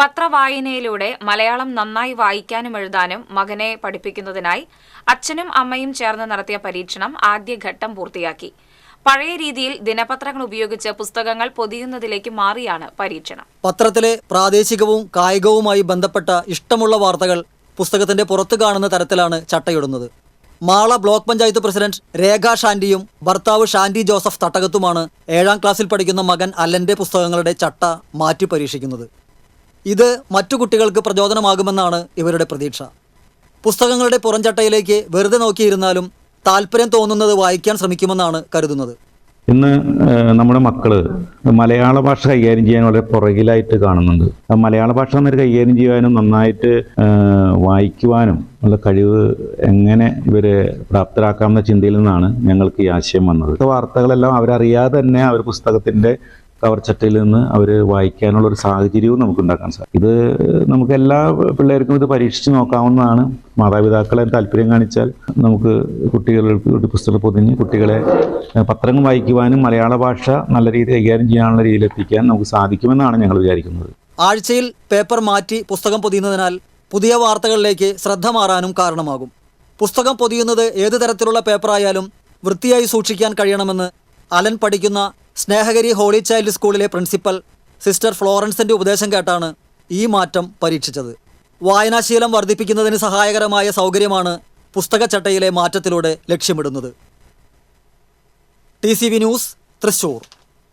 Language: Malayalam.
പത്രവായനയിലൂടെ മലയാളം നന്നായി വായിക്കാനും എഴുതാനും മകനെ പഠിപ്പിക്കുന്നതിനായി അച്ഛനും അമ്മയും ചേർന്ന് നടത്തിയ പരീക്ഷണം ആദ്യഘട്ടം പൂർത്തിയാക്കി. പഴയ രീതിയിൽ ദിനപത്രങ്ങൾ ഉപയോഗിച്ച് പുസ്തകങ്ങൾ പൊതിയുന്നതിലേക്ക് മാറിയാണ് പരീക്ഷണം. പത്രത്തിലെ പ്രാദേശികവും കായികവുമായി ബന്ധപ്പെട്ട ഇഷ്ടമുള്ള വാർത്തകൾ പുസ്തകത്തിന്റെ പുറത്തു കാണുന്ന തരത്തിലാണ് ചട്ടയിടുന്നത്. മാള ബ്ലോക്ക് പഞ്ചായത്ത് പ്രസിഡന്റ് രേഖ ഷാൻഡിയും ഭർത്താവ് ഷാൻഡി ജോസഫ് തട്ടകത്തുമാണ് ഏഴാം ക്ലാസ്സിൽ പഠിക്കുന്ന മകൻ അല്ലന്റെ പുസ്തകങ്ങളുടെ ചട്ട മാറ്റി പരീക്ഷിക്കുന്നത്. ഇത് മറ്റു കുട്ടികൾക്ക് പ്രചോദനമാകുമെന്നാണ് ഇവരുടെ പ്രതീക്ഷ. പുസ്തകങ്ങളുടെ പുറംചട്ടയിലേക്ക് വെറുതെ നോക്കിയിരുന്നാലും താല്പര്യം തോന്നുന്നത് വായിക്കാൻ ശ്രമിക്കുമെന്നാണ് കരുതുന്നത്. ഇന്ന് നമ്മുടെ മക്കൾ മലയാള ഭാഷ കൈകാര്യം ചെയ്യാൻ വളരെ പുറകിലായിട്ട് കാണുന്നുണ്ട്. മലയാള ഭാഷ എന്നൊരു കൈകാര്യം ചെയ്യാനും നന്നായിട്ട് വായിക്കുവാനും ഉള്ള കഴിവ് എങ്ങനെ ഇവരെ പ്രാപ്തരാക്കാമെന്ന ചിന്തയിൽ നിന്നാണ് ഞങ്ങൾക്ക് ഈ ആശയം വന്നത്. വാർത്തകളെല്ലാം അവരറിയാതെ തന്നെ അവർ പുസ്തകത്തിന്റെ കവർച്ചട്ടയിൽ നിന്ന് അവർ വായിക്കാനുള്ള ഒരു സാഹചര്യവും നമുക്ക് ഉണ്ടാക്കാൻ സാധിക്കും. ഇത് നമുക്ക് എല്ലാ പിള്ളേർക്കും ഇത് പരീക്ഷിച്ച് നോക്കാവുന്നതാണ്. മാതാപിതാക്കളെ താല്പര്യം കാണിച്ചാൽ നമുക്ക് കുട്ടികൾക്ക് ഒരു പുസ്തകം പൊതിഞ്ഞ് കുട്ടികളെ പത്രങ്ങൾ വായിക്കുവാനും മലയാള ഭാഷ നല്ല രീതിയിൽ കൈകാര്യം ചെയ്യാനുള്ള രീതിയിൽ എത്തിക്കാൻ നമുക്ക് സാധിക്കുമെന്നാണ് ഞങ്ങൾ വിചാരിക്കുന്നത്. ആഴ്ചയിൽ പേപ്പർ മാറ്റി പുസ്തകം പൊതിയുന്നതിനാൽ പുതിയ വാർത്തകളിലേക്ക് ശ്രദ്ധ മാറാനും കാരണമാകും. പുസ്തകം പൊതിയുന്നത് ഏത് തരത്തിലുള്ള പേപ്പറായാലും വൃത്തിയായി സൂക്ഷിക്കാൻ കഴിയണമെന്ന് അലൻ പഠിക്കുന്ന സ്നേഹഗരി ഹോളി ചൈൽഡ് സ്കൂളിലെ പ്രിൻസിപ്പൽ സിസ്റ്റർ ഫ്ലോറൻസിന്റെ ഉപദേശം കേട്ടാണ് ഈ മാറ്റം പരീക്ഷിച്ചത്. വായനാശീലം വർദ്ധിപ്പിക്കുന്നതിന് സഹായകരമായ സൗകര്യമാണ് പുസ്തകച്ചട്ടയിലെ മാറ്റത്തിലൂടെ ലക്ഷ്യമിടുന്നത്. T news Thrissur.